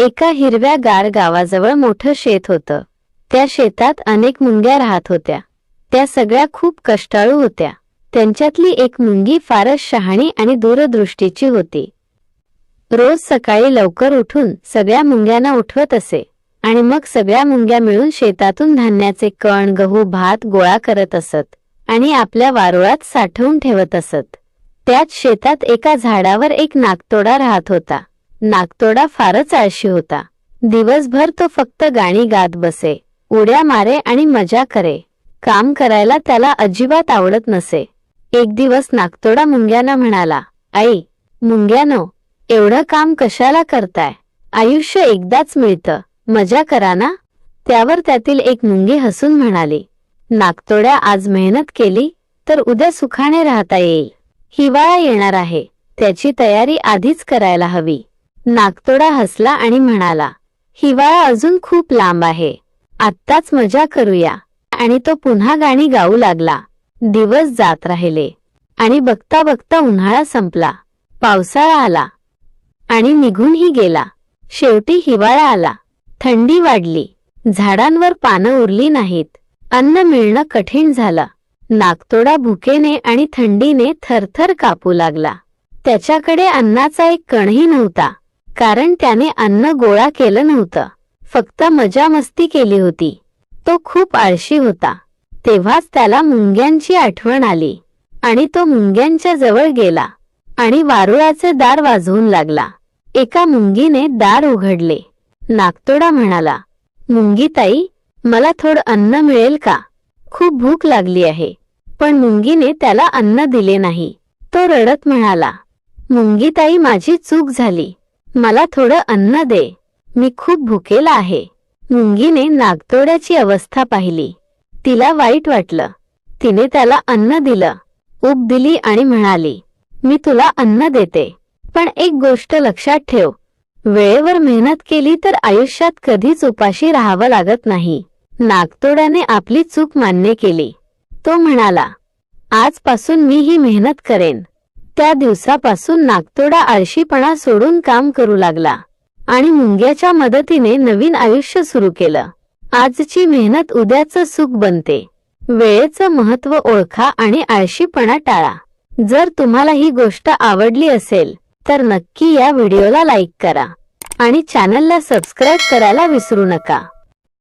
एका हिरव्या गार गावाजवळ मोठं शेत होतं. त्या शेतात अनेक मुंग्या राहत होत्या. त्या सगळ्या खूप कष्टाळू होत्या. त्यांच्यातली एक मुंगी फारच शहाणी आणि दूरदृष्टीची होती. रोज सकाळी लवकर उठून सगळ्या मुंग्यांना उठवत असे आणि मग सगळ्या मुंग्या मिळून शेतातून धान्याचे कण गहू भात गोळा करत असत आणि आपल्या वारुळात साठवून ठेवत असत. त्याच शेतात एका झाडावर एक नागतोडा राहत होता. नागतोडा फारच आळशी होता. दिवसभर तो फक्त गाणी गात बसे उड्या मारे आणि मजा करे. काम करायला त्याला अजिबात आवडत नसे. एक दिवस नागतोडा मुंग्यानं म्हणाला आई मुंग्यानो एवढं काम कशाला करताय? आयुष्य एकदाच मिळतं मजा करा ना? त्यावर त्यातील एक मुंगी हसून म्हणाली नागतोड्या आज मेहनत केली तर उद्या सुखाने राहता येईल. हिवाळा येणार आहे त्याची तयारी आधीच करायला हवी. नागतोडा हसला आणि म्हणाला हिवाळा अजून खूप लांब आहे. आत्ताच मजा करूया. आणि तो पुन्हा गाणी गाऊ लागला. दिवस जात राहिले. आणि बघता बघता उन्हाळा संपला. पावसाळा आला. आणि निघूनही गेला. शेवटी हिवाळा आला. थंडी वाढली. झाडांवर पानं उरली नाहीत. अन्न मिळणं कठीण झालं. नागतोडा भुकेने आणि थंडीने थरथर कापू लागला. त्याच्याकडे अन्नाचा एक कणही नव्हता. कारण त्याने अन्न गोळा केलं नव्हतं. फक्त मजा मस्ती केली होती. तो खूप आळशी होता. तेव्हाच त्याला मुंग्यांची आठवण आली. आणि तो मुंग्यांच्या जवळ गेला. आणि वारुळाचे दार वाजवून लागला. एका मुंगीने दार उघडले. नागतोडा म्हणाला मुंगीताई मला थोडं अन्न मिळेल का? खूप भूक लागली आहे. पण मुंगीने त्याला अन्न दिले नाही. तो रडत म्हणाला मुंगीताई माझी चूक झाली. मला थोडं अन्न दे. मी खूप भुकेला आहे. मुंगीने नागतोड्याची अवस्था पाहिली. तिला वाईट वाटलं. तिने त्याला अन्न दिलं. ऊब दिली आणि म्हणाली मी तुला अन्न देते. पण एक गोष्ट लक्षात ठेव. वेळेवर मेहनत केली तर आयुष्यात कधीच उपाशी राहावं लागत नाही. नागतोड्याने आपली चूक मान्य केली. तो म्हणाला आजपासून मी ही मेहनत करेन. त्या दिवसापासून नागतोडा आळशीपणा सोडून काम करू लागला आणि मुंग्याच्या मदतीने नवीन आयुष्य सुरू केलं. आजची मेहनत उद्याचं सुख बनते. वेळेचं महत्त्व ओळखा आणि आळशीपणा टाळा. जर तुम्हाला ही गोष्ट आवडली असेल तर नक्की या व्हिडिओला लाईक करा आणि चॅनलला सबस्क्राईब करायला विसरू नका.